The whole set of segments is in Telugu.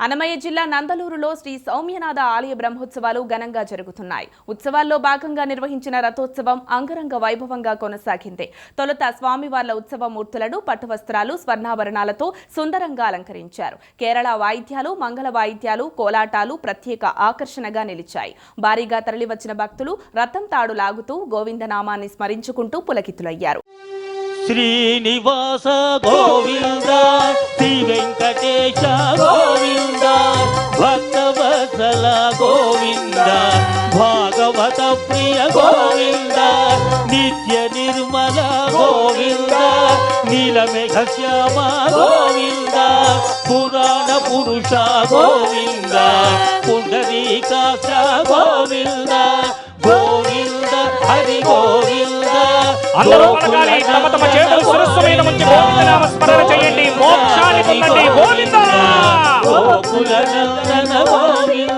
అనమయ్య జిల్లా నందలూరులో శ్రీ సౌమ్యనాథ ఆలయ బ్రహ్మోత్సవాలు ఘనంగా జరుగుతున్నాయి. ఉత్సవాల్లో భాగంగా నిర్వహించిన రథోత్సవం అంగరంగ వైభవంగా కొనసాగింది. తొలుత స్వామివార్ల ఉత్సవ మూర్తులను పట్టువస్త్రాలు స్వర్ణాభరణాలతో సుందరంగా అలంకరించారు. కేరళ వాయిద్యాలు మంగళ వాయిద్యాలు కోలాటాలు ప్రత్యేక ఆకర్షణగా నిలిచాయి. భారీగా తరలివచ్చిన భక్తులు రథం తాడు లాగుతూ గోవిందనామాన్ని స్మరించుకుంటూ పులకితులయ్యారు. శ్రీనివాస గోవింద శ్రీ వెంకటేశ భాగవత ప్రియ గోవింద నిత్య నిర్మల గోవింద నీలమేఘ శ్యామ గోవింద పురాణ పురుష గోవింద పుండరీకాక్ష గోవింద గోవింద హరి గోవింద అందరూ పలకాలి తమ తమ చేతులు శిరస్సు మీద ఉంచి గోవిందనామ స్మరణ చేయండి. మోక్షాన్ని పొందండి. గోవింద! గోకుల నందన గోవింద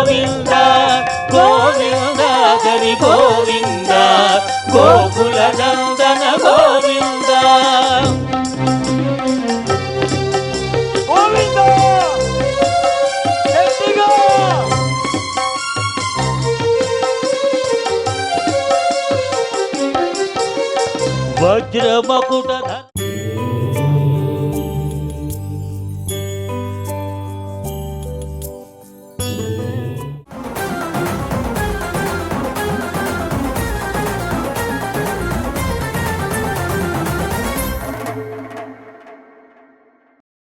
గోవింద గోవింద హరి గోవింద గోకుల నందన గోవింద. వజ్రమకుట